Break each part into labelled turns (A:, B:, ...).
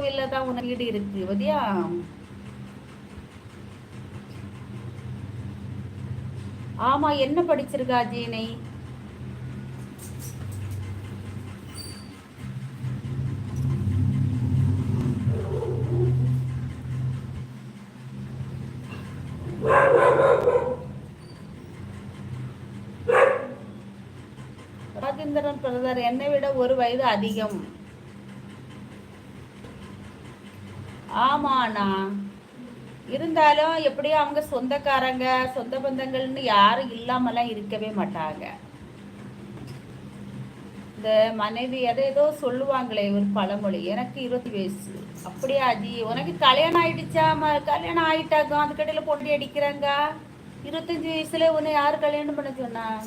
A: கோவில்ல தான் உன வீடு இருக்கு பத்தியா ஆமா என்ன படிச்சிருக்கா ஜீனை? ராஜேந்திரன் பிரதர் என்னை விட ஒரு வயது அதிகம். ஆமாண்ணா. இருந்தாலும் எப்படியும் அவங்க சொந்தக்காரங்க சொந்த பந்தங்கள்னு யாரும் இல்லாமலாம் இருக்கவே மாட்டாங்க. இந்த மனைவி எதை ஏதோ சொல்லுவாங்களே ஒரு பழமொழி எனக்கு இருபத்தி வயசு. அப்படியா அஜி? உனக்கு கல்யாணம் ஆயிடுச்சா? கல்யாணம் ஆயிட்டாங்க அந்த கடையில் பொண்டி அடிக்கிறாங்க. இருபத்தஞ்சி வயசுல உன்னை யாரு கல்யாணம் பண்ண சொன்னா?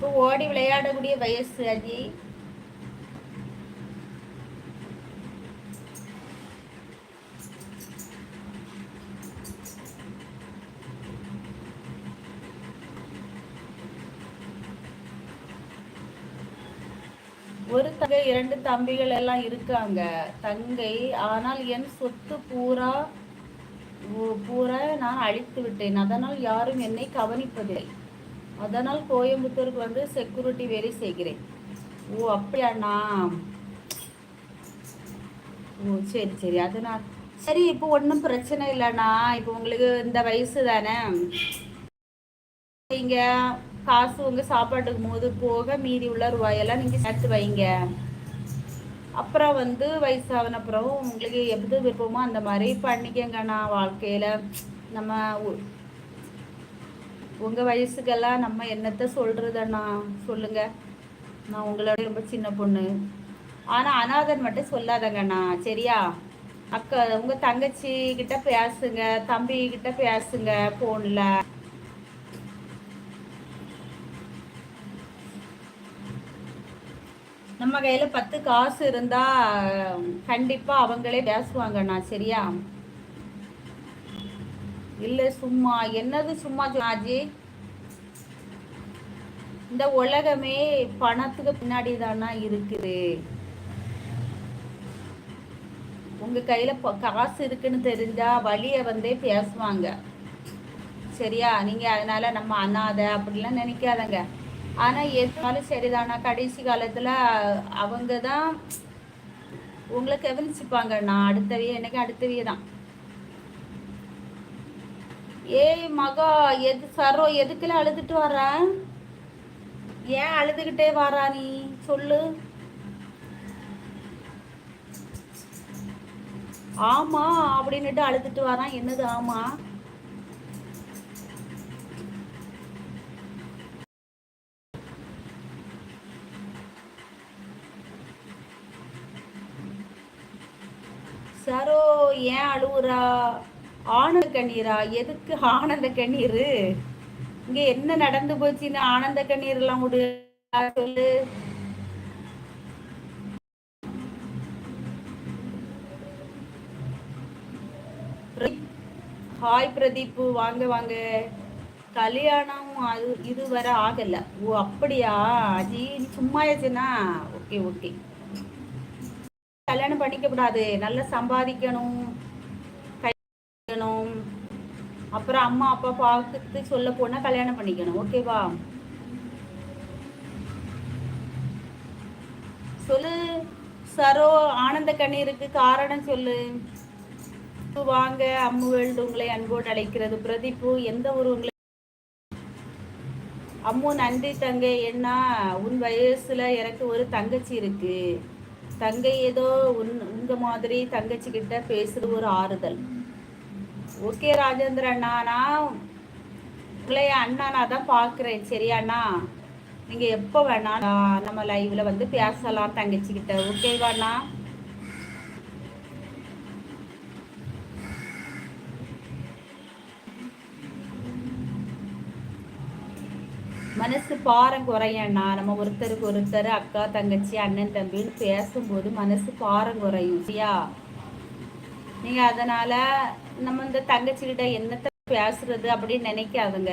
A: இப்போ ஓடி விளையாடக்கூடிய வயசு அஜி. ஒரு தங்கை இரண்டு தம்பிகள் எல்லாம் இருக்காங்க. தங்கை ஆனால் என் சொத்து பூரா பூரா நான் அழித்து விட்டேன். அதனால் யாரும் என்னை கவனிப்பதில்லை. அதனால் கோயம்புத்தூருக்கு வந்து செக்யூரிட்டி வேலை செய்கிறேன். ஓ அப்படியாண்ணா? ஓ சரி சரி அதனால். சரி இப்போ ஒன்றும் பிரச்சனை இல்லைண்ணா. இப்போ உங்களுக்கு இந்த வயசு தானே. நீங்கள் காசு உங்க சாப்பாட்டுக்கு போது போக மீதி உள்ள ரூபாயெல்லாம் நீங்க சேர்த்து வைங்க. அப்புறம் வந்து வயசாகின அப்புறம் உங்களுக்கு எது விருப்பமோ அந்த மாதிரி பண்ணிக்கங்கண்ணா வாழ்க்கையில. நம்ம உங்கள் வயசுக்கெல்லாம் நம்ம என்னத்த சொல்கிறதண்ணா சொல்லுங்க. நான் உங்களோட ரொம்ப சின்ன பொண்ணு. ஆனால் அனாதன் மட்டும் சொல்லாதங்கண்ணா. சரியா? அக்கா உங்கள் தங்கச்சி கிட்ட பேசுங்க. தம்பி கிட்ட பேசுங்க ஃபோனில் நம்ம கையில் பத்து காசு இருந்தால் கண்டிப்பாக அவங்களே பேசுவாங்கண்ணா. சரியா? இல்லை சும்மா. என்னது சும்மா சொன்னாஜி இந்த உலகமே பணத்துக்கு பின்னாடி தானா இருக்குது? உங்க கையில காசு இருக்குன்னு தெரிஞ்சா வழிய வந்தே பேசுவாங்க. சரியா? நீங்க அதனால நம்ம அனாதை அப்படிலாம் நினைக்காதங்க. ஆனா எதுனாலும் சரிதானா? கடைசி காலத்துல அவங்க தான் உங்களை கவனிச்சுப்பாங்க. நான் அடுத்தவிய எனக்கு அடுத்தவிய தான். ஏய் மகா எது சரோ எதுக்குல அழுதுட்டு வர்றேன் ஏன் அழுதுகிட்டே வாரா நீ? சொல்லு. ஆமா அப்படின்னுட்டு அழுதுட்டு வாரான் என்னது ஆமா? சரோ ஏன் அழுவுறா? ஆனந்த கண்ணீரா? எதுக்கு ஆனந்த கண்ணீர்? இங்க என்ன நடந்து போச்சுன்னு ஆனந்த கண்ணீர் எல்லாம் விடு. சொல்லு. ஹாய் பிரதீப் வாங்க வாங்க. கல்யாணம் அது இதுவரை ஆகல. ஓ அப்படியா? அஜி சும்மா ஆச்சுன்னா ஓகே ஓகே. கல்யாணம் பண்ணிக்க கூடாது. நல்லா சம்பாதிக்கணும். அப்புறம் அம்மா அப்பா பார்த்து சொல்ல போனா கல்யாணம் பண்ணிக்கணும். ஓகேவா சொல்லு. சரோ ஆனந்த கண்ணீருக்கு காரணம் சொல்லு. வாங்க அம்முவேல்டு உங்களை அன்போடு அழைக்கிறது. பிரதீப்பு எந்த ஒரு உங்களை அம்மு நன்றி தங்கை. என்ன உன் வயசுல எனக்கு ஒரு தங்கச்சி இருக்கு. தங்கை ஏதோ உன் உங்க மாதிரி தங்கச்சி கிட்ட பேசுறது ஒரு ஆறுதல். ஓகே ராஜேந்திர அண்ணா நான் உங்களை அண்ணா நான் தான் பார்க்குறேன். சரியாண்ணா நீங்க எப்போ வேணாலும் நம்ம லைவ்ல வந்து பேசலாம் தங்கச்சி கிட்ட ஓகேவாண்ணா மனசு பாரம் குறையண்ணா நம்ம ஒருத்தருக்கு ஒருத்தர் அக்கா தங்கச்சி அண்ணன் தம்பின்னு பேசும்போது மனசு பாரம் குறையும். சரியா? நீங்க அதனால நம்ம இந்த தங்கச்சிகிட்ட என்னத்தை என்னத்த பேசுறது அப்படின்னு நினைக்காதுங்க.